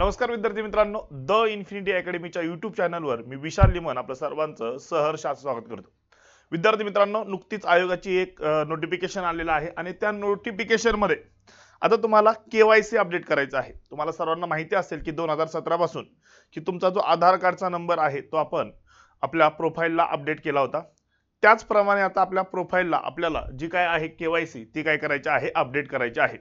नमस्कार विद्यार्थी मित्रांनो द इन्फिनिटी अकॅडमीच्या युट्यूब चॅनलवर मी विशाल लिमन आपलं सर्वांचं सहर्ष स्वागत करतो. विद्यार्थी मित्रांनो नुकतीच आयोगाची एक नोटिफिकेशन आलेलं आहे आणि त्या नोटिफिकेशनमध्ये आता तुम्हाला केवायसी अपडेट करायचं आहे. तुम्हाला सर्वांना माहिती असेल की दोन हजार सतरा पासून की तुमचा जो आधार कार्डचा नंबर आहे तो आपण आपल्या प्रोफाईलला अपडेट केला होता. त्याचप्रमाणे आता आपल्या प्रोफाईलला आपल्याला जी काय आहे केवायसी ती काय करायची आहे अपडेट करायची आहे.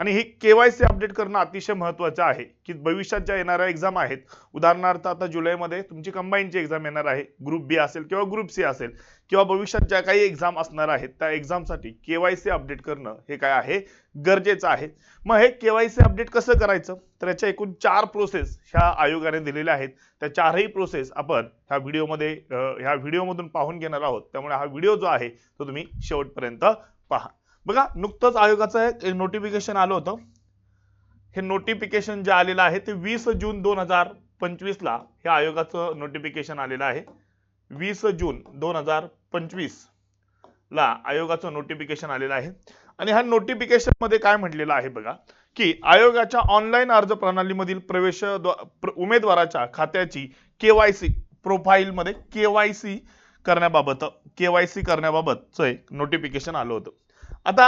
आणि हे केवायसी अपडेट करणं अतिशय महत्त्वाचं आहे की भविष्यात ज्या येणाऱ्या एक्झाम आहेत उदाहरणार्थ आता जुलैमध्ये तुमची कंबाईनची एक्झाम येणार आहे ग्रुप बी असेल किंवा ग्रुप सी असेल किंवा भविष्यात ज्या काही एक्झाम असणार आहेत त्या एक्झामसाठी केवायसी अपडेट करणं हे काय आहे? गरजेचं आहे. मग हे केवायसी अपडेट कसं करायचं? तर याच्या एकूण चार प्रोसेस ह्या आयोगाने दिलेल्या आहेत. त्या चारही प्रोसेस आपण ह्या व्हिडिओमध्ये ह्या व्हिडिओमधून पाहून घेणार आहोत. त्यामुळे हा व्हिडिओ जो आहे तो तुम्ही शेवटपर्यंत पहा. बघा नुकतंच आयोगाचं एक नोटिफिकेशन आलं होतं. हे नोटिफिकेशन जे आलेलं आहे ते वीस जून दोन हजार पंचवीस ला हे आयोगाचं नोटिफिकेशन आलेलं आहे. वीस जून दोन हजार पंचवीस ला आयोगाचं नोटिफिकेशन आलेलं आहे. आणि ह्या नोटिफिकेशनमध्ये काय म्हटलेलं आहे बघा की आयोगाच्या ऑनलाईन अर्ज प्रणालीमधील प्रवेश द्वा- उमेदवाराच्या खात्याची केवायसी प्रोफाईल मध्ये केवायसी करण्याबाबत केवायसी करण्याबाबतचं एक नोटिफिकेशन आलं होतं. आता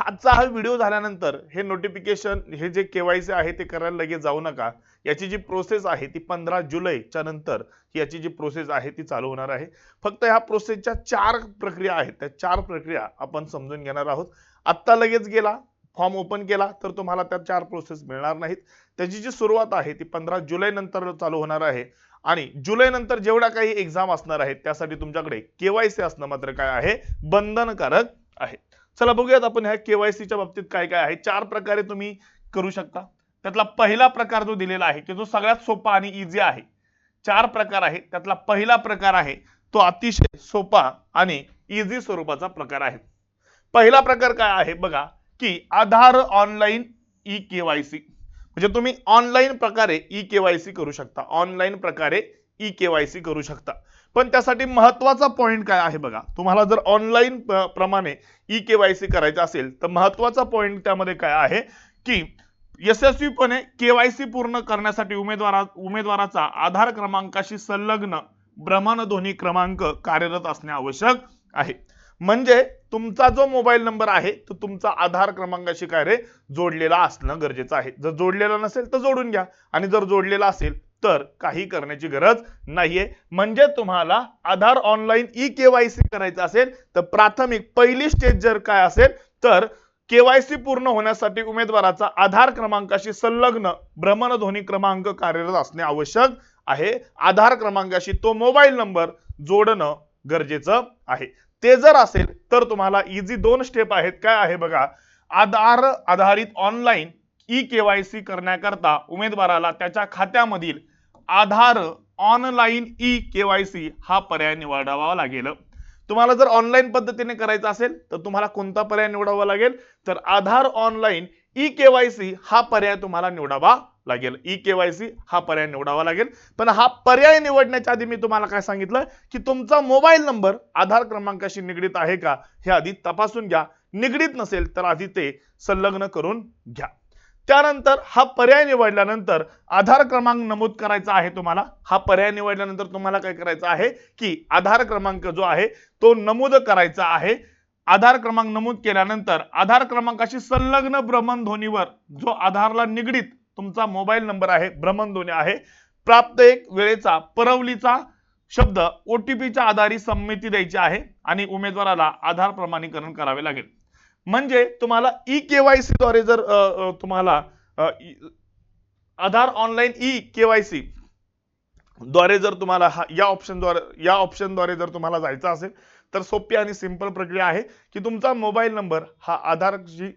आजचा हा व्हिडिओ झाल्यानंतर हे नोटिफिकेशन हे जे केवायसी आहे ते करायला लगेच जाऊ नका. याची जी प्रोसेस आहे ती पंधरा जुलैच्या नंतर याची जी प्रोसेस आहे ती चालू होणार आहे. फक्त ह्या प्रोसेसच्या चार प्रक्रिया आहेत. त्या चार प्रक्रिया आपण समजून घेणार आहोत. आत्ता लगेच गेला फॉर्म ओपन केला तर तुम्हाला त्या चार प्रोसेस मिळणार नाहीत. त्याची जी सुरुवात आहे ती पंधरा जुलै नंतर चालू होणार आहे. आणि जुलै नंतर जेवढ्या काही एक्झाम असणार आहेत त्यासाठी तुमच्याकडे केवायसी असणं मात्र काय आहे? बंधनकारक आहे. चला बघूयात आपण ह्या केवायसीच्या बाबतीत काय काय आहे. चार प्रकारे तुम्ही करू शकता. त्यातला पहिला प्रकार जो दिलेला आहे की जो सगळ्यात सोपा आणि इझी आहे. चार प्रकार आहे. त्यातला पहिला प्रकार आहे तो अतिशय सोपा आणि इझी स्वरूपाचा प्रकार आहे. पहिला प्रकार काय आहे बघा की Aadhaar online e e KYC म्हणजे तुम्ही ऑनलाईन प्रकारे e ई केवायसी करू शकता. ऑनलाईन प्रकारे e ई केवायसी करू शकता. पण त्यासाठी महत्त्वाचा पॉईंट काय आहे बघा? तुम्हाला जर ऑनलाईन प्रमाणे ई केवायसी करायचं असेल तर महत्त्वाचा पॉईंट त्यामध्ये काय आहे? की यशस्वीपणे केवायसी पूर्ण करण्यासाठी उमेदवारा उमेदवाराचा आधार क्रमांकाशी संलग्न भ्रमणध्वनी क्रमांक कार्यरत असणे आवश्यक आहे. म्हणजे तुमचा जो मोबाईल नंबर आहे तो तुमचा आधार क्रमांकाशी काय रे? जोडलेला असणं गरजेचं आहे. जर जोडलेला नसेल तर जोडून घ्या. आणि जर जोडलेला असेल तर काही करण्याची गरज नाहीये. म्हणजे तुम्हाला आधार ऑनलाईन ई केवायसी करायचं असेल तर प्राथमिक पहिली स्टेज जर काय असेल तर केवायसी पूर्ण होण्यासाठी उमेदवाराचा आधार क्रमांकाशी संलग्न भ्रमणध्वनी क्रमांक कार्यरत असणे आवश्यक आहे. आधार क्रमांकाशी तो मोबाईल नंबर जोडणं गरजेचं आहे. ते जर असेल तर तुम्हाला इझी दोन स्टेप आहेत. काय आहे बघा आधार आधारित ऑनलाईन ई केवायसी करण्याकरता उमेदवाराला त्याच्या खात्यामधील आधार ऑनलाईन ई केवायसी हा पर्याय निवडावा लागेल. तुम्हाला जर ऑनलाईन पद्धतीने करायचं असेल तर तुम्हाला कोणता पर्याय निवडावा लागेल? तर आधार ऑनलाईन ई केवायसी हा पर्याय तुम्हाला निवडावा लागेल. ई केवायसी हा पर्याय निवडावा लागेल. पण हा पर्याय निवडण्याच्या आधी मी तुम्हाला काय सांगितलं? की तुमचा मोबाईल नंबर आधार क्रमांकाशी निगडीत आहे का? हे आधी तपासून घ्या. निगडीत नसेल तर आधी ते संलग्न करून घ्या. त्यानंतर हा पर्याय निवडल्यानंतर आधार क्रमांक नमूद करायचा आहे तुम्हाला. हा पर्याय निवडल्यानंतर तुम्हाला काय करायचं आहे की आधार क्रमांक जो आहे तो नमूद करायचा आहे. आधार क्रमांक नमूद केल्यानंतर आधार क्रमांकाशी संलग्न भ्रमणध्वनीवर जो आधारला निगडीत तुमचा मोबाईल नंबर आहे भ्रमणध्वनी आहे प्राप्त एक वेळेचा परवलीचा शब्द ओटीपीच्या आधारे संमती द्यायची आहे आणि उमेदवाराला आधार प्रमाणीकरण करावे लागेल. म्हणजे तुम्हाला ई केवायसी द्वारे जर तुम्हाला आधार ऑनलाईन ई केवायसी द्वारे जर तुम्हाला हा या ऑप्शनद्वारे या ऑप्शनद्वारे जर तुम्हाला जायचं असेल तर सोपी आणि सिंपल प्रक्रिया आहे की तुमचा मोबाईल नंबर हा आधारशी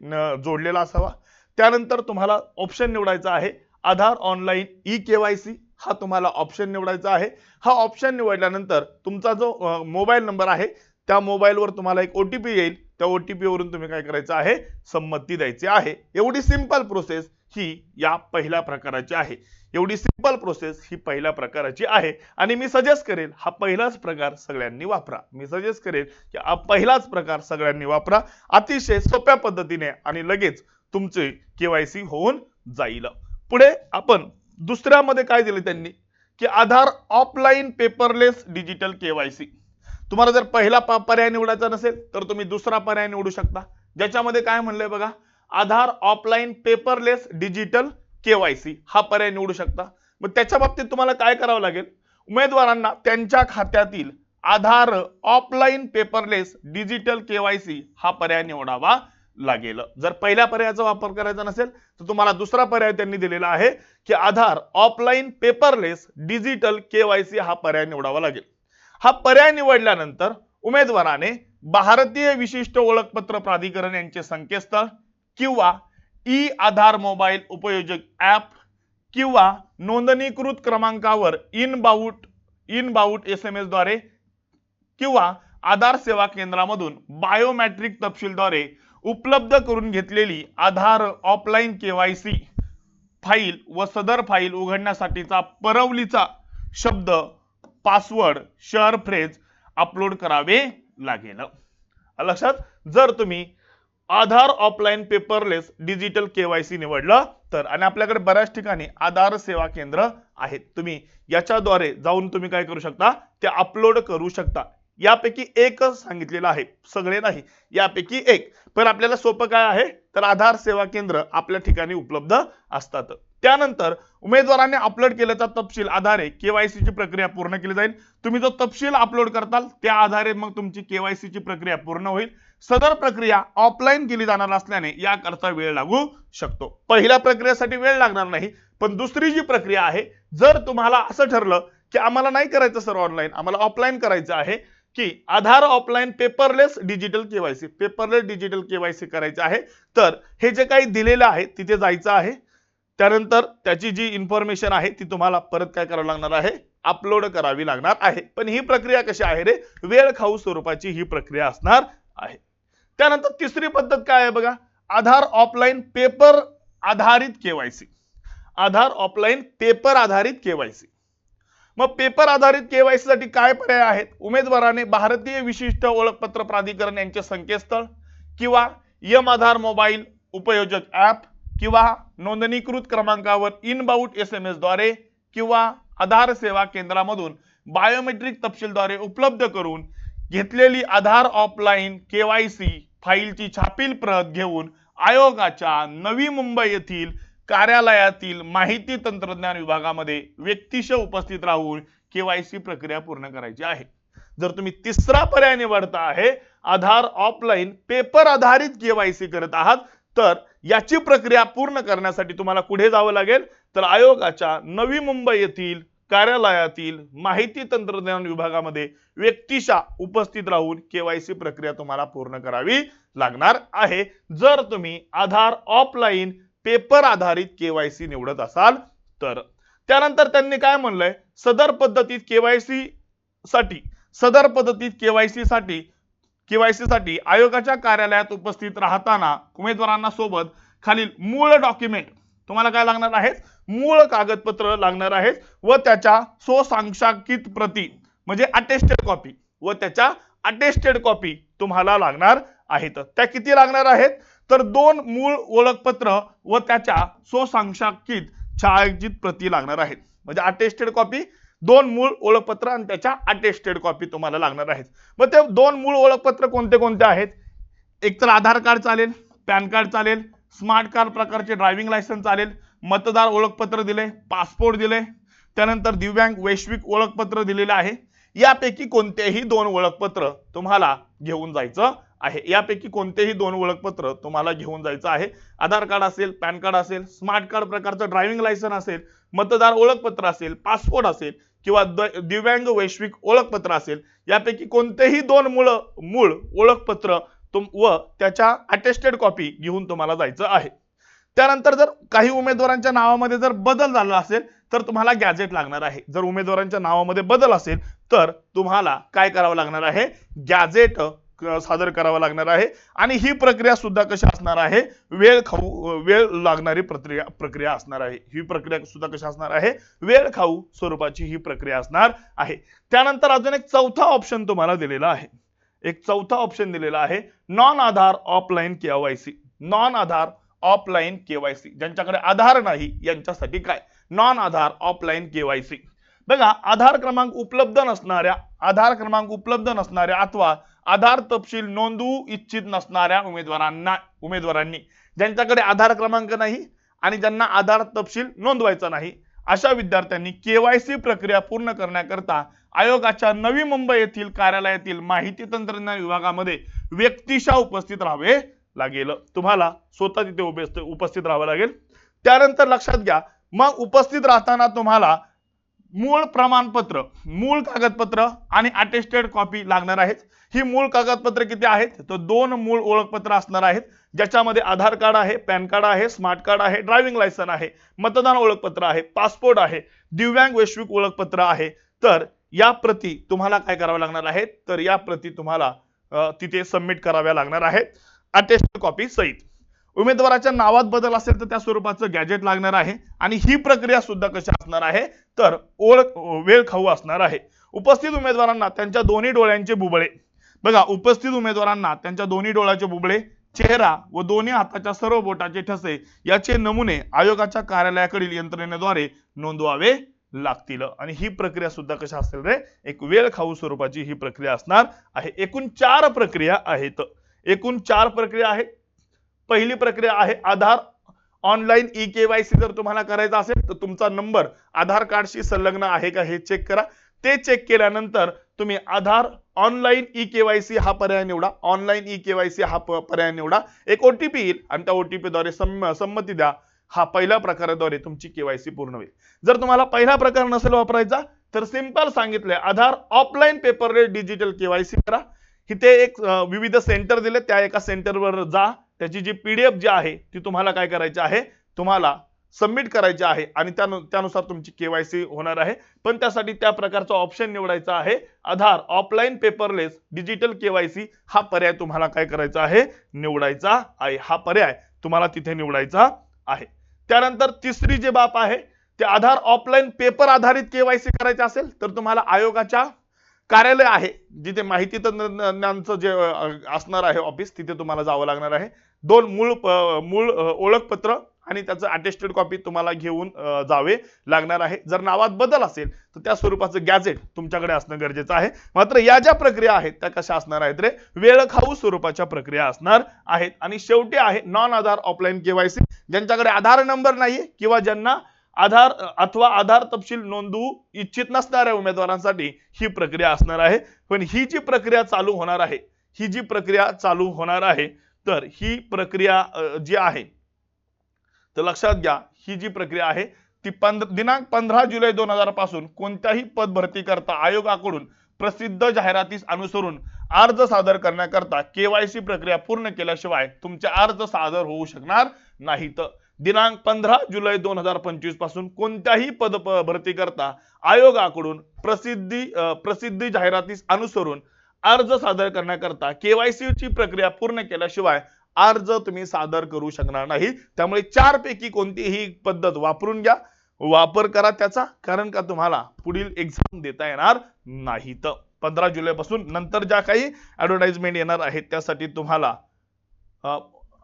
जोडलेला असावा. त्यानंतर तुम्हाला ऑप्शन निवडायचा आहे. आधार ऑनलाईन ई केवायसी हा तुम्हाला ऑप्शन निवडायचा आहे. हा ऑप्शन निवडल्यानंतर तुमचा जो मोबाईल नंबर आहे त्या मोबाईलवर तुम्हाला एक ओटीपी येईल. त्या ओटीपी वरून तुम्ही काय करायचं आहे? संमती द्यायची आहे. एवढी सिंपल प्रोसेस ही या पहिल्या प्रकाराची आहे. एवढी सिंपल प्रोसेस ही पहिल्या प्रकाराची आहे. आणि मी सजेस्ट करेल हा पहिलाच प्रकार सगळ्यांनी वापरा. मी सजेस्ट करेल की हा पहिलाच प्रकार सगळ्यांनी वापरा. अतिशय सोप्या पद्धतीने आणि लगेच तुमचे केवायसी होऊन जाईल. पुढे आपण दुसऱ्यामध्ये काय दिले त्यांनी? की Aadhaar offline paperless digital KYC तुम्हाला जर पहिला पर्याय निवडायचा नसेल तर तुम्ही दुसरा पर्याय निवडू शकता. ज्याच्यामध्ये काय म्हणलंय बघा Aadhaar offline paperless digital KYC हा पर्याय निवडू शकता. मग त्याच्या बाबतीत तुम्हाला काय करावं लागेल? उमेदवारांना त्यांच्या खात्यातील Aadhaar offline paperless digital KYC हा पर्याय निवडावा लागेल. जर पहिल्या पर्यायाचा वापर करायचा नसेल तर तुम्हाला दुसरा पर्याय त्यांनी दिलेला आहे की Aadhaar offline paperless digital KYC हा पर्याय निवडावा लागेल. हा पर्याय निवडल्यानंतर उमेदवाराने भारतीय विशिष्ट ओळखपत्र प्राधिकरण यांचे संकेतस्थळ किंवा ई आधार मोबाईल उपयोजक ॲप किंवा नोंदणीकृत क्रमांकावर inbound inbound S M एसद्वारे किंवा आधार सेवा केंद्रामधून बायोमॅट्रिक तपशीलद्वारे उपलब्ध करून घेतलेली आधार ऑफलाईन केवायसी फाईल व सदर फाईल उघडण्यासाठीचा परवलीचा शब्द पासवर्ड शेअर फ्रेज अपलोड करावे लागेल. लक्षात जर तुम्ही Aadhaar offline paperless digital KYC निवडलं तर आणि आपल्याकडे बऱ्याच ठिकाणी आधार सेवा केंद्र आहेत. तुम्ही याच्याद्वारे जाऊन तुम्ही काय करू शकता? ते अपलोड करू शकता. यापैकी एकच सांगितलेलं आहे. सगळे नाही. यापैकी एक. पण आपल्याला सोपं काय आहे? तर आधार सेवा केंद्र आपल्या ठिकाणी उपलब्ध असतात. त्यानंतर उमेदवाराने अपलोड केल्याचा तपशील आधारे केवायसी ची प्रक्रिया पूर्ण केली जाईल. तुम्ही जो तपशील अपलोड करताल त्या आधारे मग तुमची केवायसी ची प्रक्रिया पूर्ण होईल. सदर प्रक्रिया ऑफलाईन केली जाणार असल्याने याकरता वेळ लागू शकतो. पहिल्या प्रक्रियेसाठी वेळ लागणार नाही पण दुसरी जी प्रक्रिया आहे जर तुम्हाला असं ठरलं की आम्हाला नाही करायचं सर ऑनलाईन आम्हाला ऑफलाईन करायचं आहे की Aadhaar offline paperless digital KYC paperless digital KYC करायचं आहे तर हे जे काही दिलेलं आहे तिथे जायचं आहे त्यानंतर त्याची जी इन्फॉर्मेशन आहे ती तुम्हाला परत काय करावं लागणार आहे? अपलोड करावी लागणार आहे. पण ही प्रक्रिया कशी आहे रे? वेळ खाऊ स्वरूपाची ही प्रक्रिया असणार आहे. त्यानंतर तिसरी पद्धत काय आहे बघा? आधार ऑफलाईन पेपर आधारित केवायसी आधार ऑफलाईन पेपर आधारित केवायसी मग पेपर आधारित केवायसी साठी काय पर्याय आहेत? उमेदवाराने भारतीय विशिष्ट ओळखपत्र प्राधिकरण यांचे संकेतस्थळ किंवा यम आधार मोबाईल उपयोजक ऍप किंवा नोंदणीकृत क्रमांकावर इनबाउट एस एम एसद्वारे किंवा आधार सेवा केंद्रामधून बायोमेट्रिक तपशीलद्वारे उपलब्ध करून घेतलेली आधार ऑफलाईन केवायसी फाईलची छापील प्रत घेऊन आयोगाच्या नवी मुंबई येथील कार्यालयातील माहिती तंत्रज्ञान विभागामध्ये व्यक्तिश उपस्थित राहून केवायसी प्रक्रिया पूर्ण करायची आहे. जर तुम्ही तिसरा पर्याय निवडता आहे आधार ऑफलाईन पेपर आधारित केवायसी करत आहात तर याची प्रक्रिया पूर्ण करण्यासाठी तुम्हाला कुठे जावं लागेल? तर आयोगाच्या नवी मुंबई येथील कार्यालयातील माहिती तंत्रज्ञान विभागामध्ये व्यक्तिशा उपस्थित राहून केवायसी प्रक्रिया तुम्हाला पूर्ण करावी लागणार आहे. जर तुम्ही आधार ऑफलाईन पेपर आधारित केवायसी निवडत असाल तर त्यानंतर त्यांनी काय म्हणलंय? सदर पद्धतीत केवायसी साठी सदर पद्धतीत केवायसी साठी केवायसी साठी आयोगाच्या कार्यालयात उपस्थित राहताना उमेदवारांना सोबत खालील मूळ डॉक्युमेंट तुम्हाला काय लागणार आहेत? मूळ कागदपत्र लागणार आहेत व त्याच्या स्वसांक्षांकित प्रती म्हणजे अटेस्टेड कॉपी व त्याच्या अटेस्टेड कॉपी तुम्हाला लागणार आहेत. त्या किती लागणार आहेत? तर दोन मूळ ओळखपत्र व त्याच्या स्वसांक्षांकित छायाचित प्रती लागणार आहेत. म्हणजे अटेस्टेड कॉपी दोन मूळ ओळखपत्र आणि त्याच्या अटेस्टेड कॉपी तुम्हाला लागणार आहेत. मग ते दोन मूळ ओळखपत्र कोणते कोणते आहेत? एक तर आधार कार्ड चालेल पॅन कार्ड चालेल स्मार्ट कार्ड प्रकारचे ड्रायव्हिंग लायसन्स चालेल मतदार ओळखपत्र दिले पासपोर्ट दिले त्यानंतर दिव्यांग वैश्विक ओळखपत्र दिलेलं आहे. यापैकी कोणतेही दोन ओळखपत्र तुम्हाला घेऊन जायचं आहे. यापैकी कोणतेही दोन ओळखपत्र तुम्हाला घेऊन जायचं आहे. आधार कार्ड असेल पॅन कार्ड असेल स्मार्ट कार्ड प्रकारचं ड्रायव्हिंग लायसन असेल मतदार ओळखपत्र असेल पासपोर्ट असेल किंवा द- दिव्यांग वैश्विक ओळखपत्र असेल यापैकी कोणतेही दोन मूळ मूळ ओळखपत्र तुम व त्याच्या अटेस्टेड कॉपी घेऊन तुम्हाला जायचं आहे. त्यानंतर जर काही उमेदवारांच्या नावामध्ये जर बदल झाला असेल तर तुम्हाला गॅजेट लागणार आहे. जर उमेदवारांच्या नावामध्ये बदल असेल तर तुम्हाला काय करावं लागणार आहे? गॅजेट सादर करावा लागणार आहे. आणि ही प्रक्रिया सुद्धा कशी असणार आहे? वेळ खाऊ वेळ लागणारी प्रक्रिया प्रक्रिया असणार आहे. ही प्रक्रिया सुद्धा कशी असणार आहे? वेळ खाऊ स्वरूपाची ही प्रक्रिया असणार आहे. त्यानंतर अजून एक चौथा ऑप्शन तुम्हाला दिलेला आहे. एक चौथा ऑप्शन दिलेला आहे. Non Aadhaar offline KYC non Aadhaar offline KYC ज्यांच्याकडे आधार नाही यांच्यासाठी काय? नॉन आधार ऑफलाईन केवायसी बघा आधार क्रमांक उपलब्ध नसणाऱ्या आधार क्रमांक उपलब्ध नसणाऱ्या अथवा आधार तपशील नोंदवू इच्छित नसणाऱ्या उमेदवारांना उमेदवारांनी. ज्यांच्याकडे आधार क्रमांक नाही आणि ज्यांना आधार तपशील नोंदवायचा नाही अशा विद्यार्थ्यांनी केवायसी प्रक्रिया पूर्ण करण्याकरता आयोगाच्या नवी मुंबई येथील कार्यालयातील माहिती तंत्रज्ञान विभागामध्ये व्यक्तिशः उपस्थित राहावे लागेल. तुम्हाला स्वतः तिथे उपस्थित राहावं लागेल. त्यानंतर लक्षात घ्या मग उपस्थित राहताना तुम्हाला मूळ प्रमाणपत्र मूळ कागदपत्र आणि अटेस्टेड कॉपी लागणार आहेत. ही मूळ कागदपत्र किती आहेत? तर दोन मूळ ओळखपत्र असणार आहेत ज्याच्यामध्ये आधार कार्ड आहे पॅन कार्ड आहे स्मार्ट कार्ड आहे ड्रायव्हिंग लायसन आहे मतदान ओळखपत्र आहे पासपोर्ट आहे दिव्यांग वैश्विक ओळखपत्र आहे. तर या प्रती तुम्हाला काय कराव्या लागणार आहेत? तर या प्रती तुम्हाला तिथे सबमिट कराव्या लागणार आहेत अटेस्टेड कॉपी सहित. उमेदवाराच्या नावात बदल असेल तर त्या स्वरूपाचं गॅजेट लागणार आहे. आणि ही प्रक्रिया सुद्धा कशी असणार आहे? तर ओळख वेळ खाऊ असणार आहे. उपस्थित उमेदवारांना त्यांच्या दोन्ही डोळ्यांचे बुबळे. बघा उपस्थित उमेदवारांना त्यांच्या दोन्ही डोळ्याचे बुबळे चेहरा व दोन्ही हाताच्या सर्व बोटाचे ठसे याचे नमुने आयोगाच्या कार्यालयाकडील यंत्रणेद्वारे नोंदवावे लागतील. आणि ही प्रक्रिया सुद्धा कशी असेल रे? एक वेळ खाऊ स्वरूपाची ही प्रक्रिया असणार आहे. एकूण चार प्रक्रिया आहेत. एकूण चार प्रक्रिया आहेत. पहिली प्रक्रिया आहे आधार. ऑनलाईन ई केवायसी जर तुम्हाला करायचा असेल तर तुमचा नंबर आधार कार्डशी संलग्न आहे का हे चेक करा. ते चेक केल्यानंतर तुम्ही आधार ऑनलाईन ई केवायसी हा पर्याय निवडा. ऑनलाईन ई केवायसी हा पर्याय निवडा. एक ओटीपी येईल आणि त्या ओटीपी द्वारे संमती द्या. हा पहिल्या प्रकाराद्वारे तुमची केवायसी पूर्ण होईल. जर तुम्हाला पहिला प्रकार नसेल वापरायचा तर सिंपल सांगितलंय. Aadhaar offline paper digital KYC करा. इथे एक विविध सेंटर दिले त्या एका सेंटरवर जा. त्याची जी पीडीएफ जी आहे ती तुम्हाला काय करायची आहे? तुम्हाला सबमिट करायची आहे आणि त्यानु त्यानुसार तुमची केवायसी होणार आहे. पण त्यासाठी त्या प्रकारचा ऑप्शन निवडायचा आहे. Aadhaar offline paperless digital KYC हा पर्याय तुम्हाला काय करायचा आहे? निवडायचा आहे. हा पर्याय तुम्हाला तिथे निवडायचा आहे. त्यानंतर तिसरी जे बाब आहे ते आधार ऑफलाईन पेपर आधारित केवायसी करायचे असेल तर तुम्हाला आयोगाच्या कार्यालय आहे जिथे माहिती तंत्रज्ञानचं जे असणार आहे ऑफिस तिथे तुम्हाला जावं लागणार आहे. दोन मूळ मूळ ओळखपत्र आणि त्याचं अटेस्टेड कॉपी तुम्हाला घेऊन जावे लागणार आहे. जर नावात बदल असेल तर त्या स्वरूपाचं गॅजेट तुमच्याकडे असणं गरजेचं आहे. मात्र या ज्या प्रक्रिया आहेत त्या कशा असणार आहेत रे? वेळखाऊ स्वरूपाच्या प्रक्रिया असणार आहेत. आणि शेवटी आहे नॉन आधार ऑफलाईन केवायसी ज्यांच्याकडे आधार नंबर नाहीये किंवा ज्यांना आधार अथवा आधार तपशील नोंदवू इच्छित नसणाऱ्या उमेदवारांसाठी ही प्रक्रिया असणार आहे. पण ही जी प्रक्रिया चालू होणार आहे ही जी प्रक्रिया चालू होणार आहे तर ही प्रक्रिया जी आहे तर लक्षात घ्या ही जी प्रक्रिया आहे ती पंधरा दिनांक पंधरा जुलै दोन हजारपासून कोणत्याही पद भरती करता आयोगाकडून प्रसिद्ध जाहिरातीस अनुसरून अर्ज सादर करण्याकरता केवायसी प्रक्रिया पूर्ण केल्याशिवाय तुमचे अर्ज सादर होऊ शकणार नाहीत. दिनांक पंधरा जुलै दोन हजार पंचवीसपासून कोणत्याही पद भरती करता आयोगाकडून प्रसिद्धी प्रसिद्धी जाहिरातीस अनुसरून अर्ज सादर करण्याकरता केवायसी ची प्रक्रिया पूर्ण केल्याशिवाय अर्ज तुम्ही सादर करू शकणार नाही. त्यामुळे चार पैकी कोणतीही पद्धत वापरून घ्या. वापर करा त्याचा कारण का तुम्हाला पुढील एक्झाम देता येणार नाही तर पंधरा जुलै पासून नंतर ज्या काही ऍडव्हर्टाइजमेंट येणार आहेत त्यासाठी तुम्हाला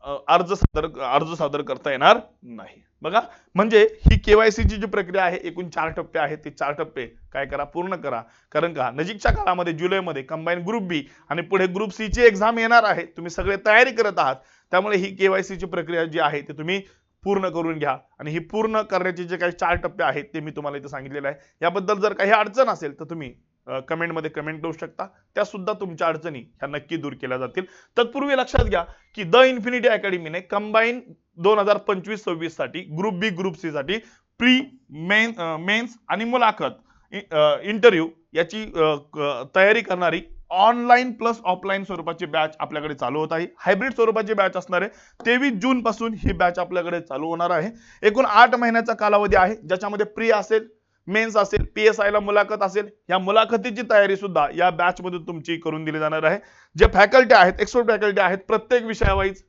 अर्ज सादर अर्ज सादर करता येणार नाही. बघा म्हणजे ही केवायसी ची जी प्रक्रिया आहे एकूण चार टप्पे आहेत. ते चार टप्पे काय करा? पूर्ण करा. कारण का? नजीकच्या काळामध्ये जुलैमध्ये कंबाईन ग्रुप बी आणि पुढे ग्रुप सी ची एक्झाम येणार आहे. तुम्ही सगळे तयारी करत आहात. त्यामुळे ही केवायसी ची प्रक्रिया जी आहे ती तुम्ही पूर्ण करून घ्या. आणि ही पूर्ण करण्याचे जे काही चार टप्पे आहेत ते मी तुम्हाला इथे सांगितलेले आहे. याबद्दल जर काही अडचण असेल तर तुम्ही कमेंटमध्ये कमेंट करू शकता. त्या सुद्धा तुमच्या अडचणी ह्या नक्की दूर केल्या जातील. तत्पूर्वी लक्षात घ्या की द इन्फिनिटी अकॅडमीने कंबाईन दोन हजार पंचवीस सव्वीससाठी ग्रुप बी ग्रुप सी साठी प्री मेन मेन्स आणि मुलाखत इंटरव्ह्यू याची तयारी करणारी ऑनलाईन प्लस ऑफलाईन स्वरूपाची बॅच आपल्याकडे चालू होत आहे. हायब्रिड स्वरूपाची बॅच असणार आहे. तेवीस जून पासून ही बॅच आपल्याकडे चालू होणार आहे. एकूण आठ महिन्याचा कालावधी आहे. ज्याच्यामध्ये प्री असेल मेन्स असेल पी एस आयला मुलाखत असेल या मुलाखतीची तयारी सुद्धा या बॅच तुमची करून दिली जाणार आहे. जे फॅकल्टी आहेत एक्सपर्ट फॅकल्टी आहेत प्रत्येक विषयावाईज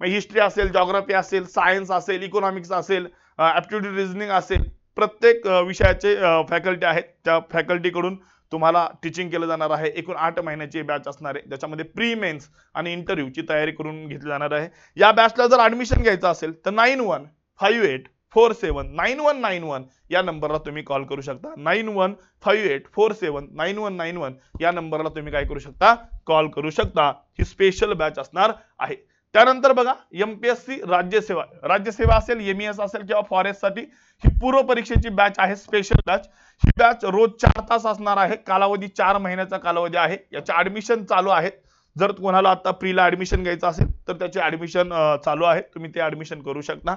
हिस्ट्री असेल जॉग्राफी असेल सायन्स असेल इकॉनॉमिक्स असेल ॲप्टिट्यूड रिझनिंग असेल प्रत्येक विषयाचे फॅकल्टी आहेत. त्या फॅकल्टीकडून कडून तुम्हाला टीचिंग केलं जाणार आहे. एकूण आठ महिन्याची बॅच असणार आहे. ज्याच्यामध्ये प्री मेन्स आणि इंटरव्ह्यूची तयारी करून घेतली जाणार आहे. या बॅचला जर ऍडमिशन घ्यायचं असेल तर nine one five eight four seven nine one nine one या नंबरला तुम्ही कॉल करू शकता. Nine one five eight four seven nine one nine one या नंबरला तुम्ही काय करू शकता? कॉल करू शकता. ही स्पेशल बॅच असणार आहे. त्यानंतर बघा एमपीएससी राज्यसेवा राज्यसेवा असेल एमईएस असेल किंवा फॉरेस्टसाठी ही पूर्व परीक्षेची बॅच आहे स्पेशल बॅच ही बॅच रोज चार तास असणार आहे. कालावधी चार महिन्याचा कालावधी आहे. याचे ऍडमिशन चालू आहेत. जर कोणाला आता प्रीला ऍडमिशन घ्यायचं असेल तर त्याचे ऍडमिशन चालू आहे. तुम्ही ते ऍडमिशन करू शकता.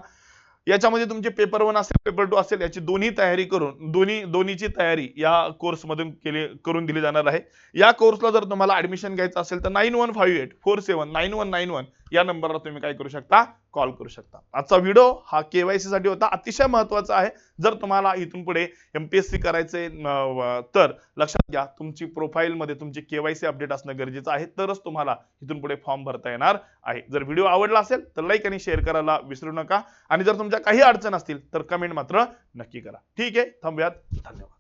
याच्यामध्ये तुमचे पेपर वन असेल पेपर टू असेल याची दोन्ही तयारी करून दोन्ही दोन्हीची तयारी या कोर्स मधून केली करून दिली जाणार आहे. या कोर्सला जर तुम्हाला ऍडमिशन घ्यायचं असेल तर nine one five eight four seven nine one nine one या नंबरला तुम्ही काय करू शकता? कॉल करू शकता. आजचा व्हिडिओ हा केवायसी साठी होता. अतिशय महत्त्वाचा आहे. जर तुम्हाला इथून पुढे एमपीएससी करायचे तर लक्षात घ्या तुमची प्रोफाईल मध्ये तुमची केवायसी अपडेट असणं गरजेचं आहे. तरच तुम्हाला इथून पुढे फॉर्म भरता येणार आहे. जर व्हिडिओ आवडला असेल तर लाईक आणि शेअर करायला विसरू नका. आणि जर तुमच्या काही अडचण असतील तर कमेंट मात्र नक्की करा. ठीक आहे? थांबूयात. धन्यवाद.